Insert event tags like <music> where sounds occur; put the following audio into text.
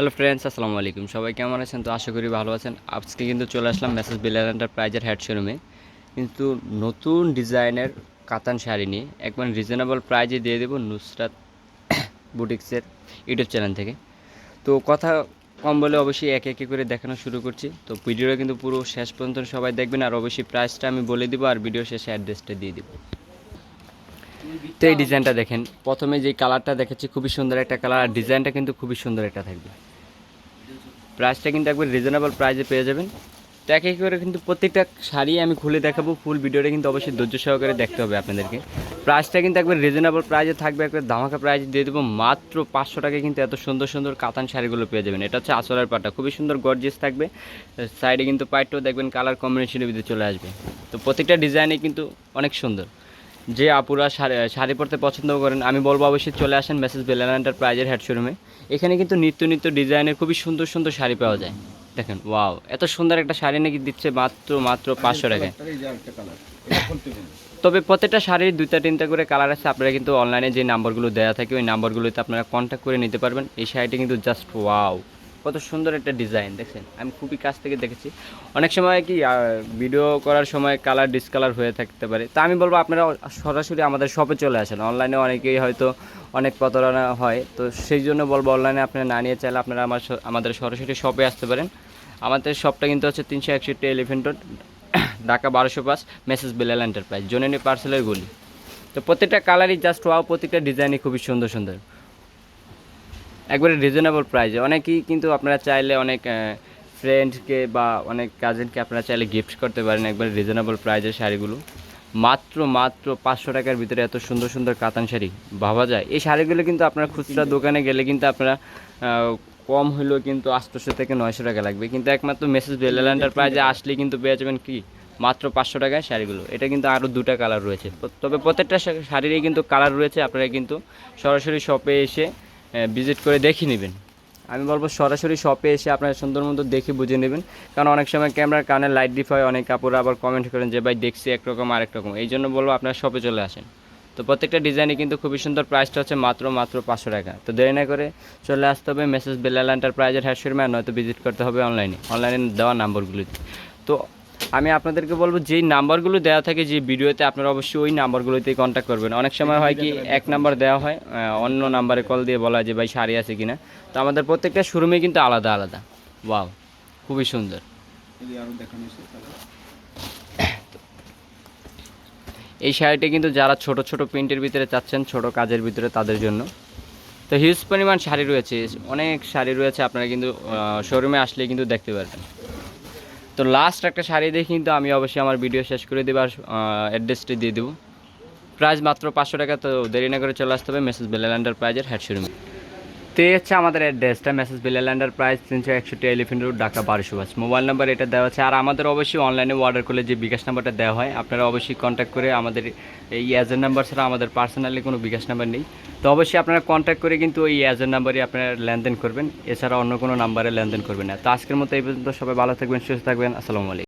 Hello friends আসসালামু আলাইকুম। সবাই কেমন আছেন? তো আশা করি ভালো আছেন। আজকে কিন্তু চলে আসলাম মেসেজ বিলাল এন্টারপ্রাইজের হেড শোরুমে কিন্তু নতুন ডিজাইনের কাতান শাড়ি নিয়ে একবার রিজনেবল প্রাইজে দিয়ে দেবো নুসরাত বুটিক্সের ইউটিউব চ্যানেল থেকে। তো কথা কম বলে অবশ্যই একে একে করে দেখানো শুরু করছি। তো ভিডিওটা কিন্তু পুরো শেষ পর্যন্ত সবাই দেখবেন। আর অবশ্যই প্রাইসটা আমি বলে দিব আর ভিডিও শেষে অ্যাড্রেসটা দিয়ে দিব। তো এই ডিজাইনটা দেখেন। প্রথমে যে কালারটা দেখেছি, খুবই সুন্দর একটা কালার আর ডিজাইনটা কিন্তু খুবই সুন্দর একটা থাকবে। প্রাইসটা কিন্তু একবার রিজনেবল প্রাইসে পেয়ে যাবেন। তো এক করে কিন্তু প্রত্যেকটা শাড়ি আমি খুলে দেখাবো ফুল ভিডিওটা কিন্তু অবশ্যই ধৈর্য সহকারে দেখতে হবে আপনাদেরকে। প্রাইসটা কিন্তু একবার রিজনেবল প্রাইসে থাকবে, একবার ধামাকা প্রাইস দিয়ে দেবো। মাত্র পাঁচশো টাকায় কিন্তু এত সুন্দর সুন্দর কাতান শাড়িগুলো পেয়ে যাবেন। এটা হচ্ছে আসলের পাটা, খুবই সুন্দর গর্জিয়াস থাকবে। সাইডে কিন্তু পাইটও দেখবেন কালার কম্বিনেশনের ভিতরে চলে আসবে। তো প্রত্যেকটা ডিজাইনে কিন্তু অনেক সুন্দর। যে আপুরা শাড়ি শাড়ি পরতে পছন্দ করেন, আমি বলব অবশ্যই চলে আসেন মেসেজ বেলান এন্টারপ্রাইজের হেড শোরুমে এখানে কিন্তু নিত্য নিত্য ডিজাইনের খুবই সুন্দর সুন্দর শাড়ি পাওয়া যায়। দেখেন ওয়াও এত সুন্দর একটা শাড়ি নাকি দিচ্ছে মাত্র মাত্র পাঁচশো টাকায় তবে প্রত্যেকটা শাড়ির দুইটা, তিনটা করে কালার আছে, আপনারা কিন্তু অনলাইনে যে নাম্বারগুলো দেওয়া থাকে, ওই নাম্বারগুলোতে আপনারা কন্ট্যাক্ট করে নিতে পারবেন। এই শাড়িটা কিন্তু জাস্ট ওয়াও কত সুন্দর একটা ডিজাইন দেখছেন? আমি খুবই কাছ থেকে দেখেছি। অনেক সময় কি ভিডিও করার সময় কালার ডিসকালার হয়ে থাকতে পারে। তা আমি বলব আপনারা সরাসরি আমাদের শপে চলে আসেন। অনলাইনে অনেকেই হয়তো অনেক প্রতারণা হয়। তো সেই জন্য বলব অনলাইনে আপনারা না নিয়ে চাইলে আপনারা আমার আমাদের সরাসরি শপে আসতে পারেন। আমাদের শপটা কিন্তু হচ্ছে তিনশো একষট্টি এলিফেন্ট <coughs> ঢাকা বারোশো পাঁচ মেসেজ বেলাল এন্টারপ্রাইজ জোনেনি পার্সেলের গুলি। তো প্রত্যেকটা কালারই জাস্ট ওয়াও প্রত্যেকটা ডিজাইনই খুবই সুন্দর সুন্দর। একবারে রিজনেবল প্রাইসে অনেকেই কিন্তু আপনারা চাইলে অনেক ফ্রেন্ডকে বা অনেক কাজিনকে আপনারা চাইলে গিফট করতে পারেন একবারে রিজনেবল প্রাইজের শাড়িগুলো। মাত্র মাত্র পাঁচশো টাকার ভিতরে এত সুন্দর সুন্দর কাতান শাড়ি ভাবা যায়। এই শাড়িগুলো কিন্তু আপনারা খুচরা দোকানে গেলে কিন্তু আপনারা কম হলেও কিন্তু আটশোশো থেকে নয়শো টাকা লাগবে। কিন্তু একমাত্র মেসেজ বেলাল্যান্ডার প্রাইজে আসলে কিন্তু পেয়ে যাবেন কি? মাত্র পাঁচশো টাকায় শাড়িগুলো। এটা কিন্তু আরও দুটা কালার রয়েছে। তবে প্রত্যেকটা শাড়িরই কিন্তু কালার রয়েছে। আপনারা কিন্তু সরাসরি শপে এসে ভিজিট করে দেখে নেবেন। আমি বলব সরাসরি শপে এসে আপনারা সুন্দর মতো দেখে বুঝে নেবেন। কারণ অনেক সময় ক্যামেরার কানে লাইট ডিপ হয়, অনেক কাপড় আবার কমেন্ট করেন যে, ভাই, দেখছি একরকম আরেক রকম। এই জন্য বলব আপনারা শপে চলে আসেন। তো প্রত্যেকটা ডিজাইনে কিন্তু খুবই সুন্দর প্রাইসটা হচ্ছে মাত্র মাত্র পাঁচশো টাকা। তো দেরি না করে চলে আসতে হবে মেসেজ বেলাল এন্টারপ্রাইজের হ্যাশরুমে আর নয়তো ভিজিট করতে হবে অনলাইনে অনলাইনে দেওয়া নাম্বারগুলিতে তো আমি আপনাদেরকে বলব, যেই নাম্বারগুলো দেওয়া থাকে যে ভিডিওতে, আপনারা অবশ্যই ওই নাম্বারগুলোতেই কন্ট্যাক্ট করবেন। অনেক সময় হয় কি, এক নাম্বার দেওয়া হয় অন্য নাম্বারে কল দিয়ে বলা যে ভাই, শাড়ি আছে কিনা? তো আমাদের প্রত্যেকটা শোরুমে কিন্তু আলাদা আলাদা। ওয়াও খুবই সুন্দর। এই শাড়িটা কিন্তু যারা ছোট ছোট প্রিন্টের ভিতরে চাচ্ছেন, ছোট কাজের ভিতরে তাদের জন্য। তো হিউজ পরিমাণ শাড়ি রয়েছে, অনেক শাড়ি রয়েছে, আপনারা কিন্তু শোরুমে আসলে কিন্তু দেখতে পারবেন। তো লাস্ট একটা শাড়ি দিয়ে কিন্তু আমি অবশ্যই আমার ভিডিও শেষ করে দেবো আর অ্যাড্রেসটি দিয়ে দেবো। প্রাইস মাত্র পাঁচশো টাকা, তো দেরি না করে চলে আসতে হবে মেসেজ বেলাল্যান্ডার প্রাইজের হেড শোরুমে তো এই হচ্ছে আমাদের অ্যাড্রেসটা মেসেজ বেলাল্যান্ডার প্রাইস তিনশো একষট্টি এলিফেন্ট রোড ঢাকা বারোশো মোবাইল নাম্বার এটা দেওয়া আছে, আর আমাদের অবশ্যই অনলাইনে অর্ডার করলে যে বিকাশ নাম্বারটা দেওয়া হয়, আপনারা অবশ্যই কন্ট্যাক্ট করে আমাদের এই এজেন্ট নাম্বার ছাড়া আমাদের পার্সোনালি কোনো বিকাশ নাম্বার নেই। তো অবশ্যই আপনারা কন্ট্যাক্ট করে কিন্তু ওই এজেন্ট নাম্বারে আপনারা লেনদেন করবেন, এছাড়া অন্য কোনো নাম্বারে লেনদেন করবেন না। তো আজকের মতো এই পর্যন্ত, সবাই ভালো থাকবেন, সুস্থ থাকবেন, আসসালামু আলাইকুম।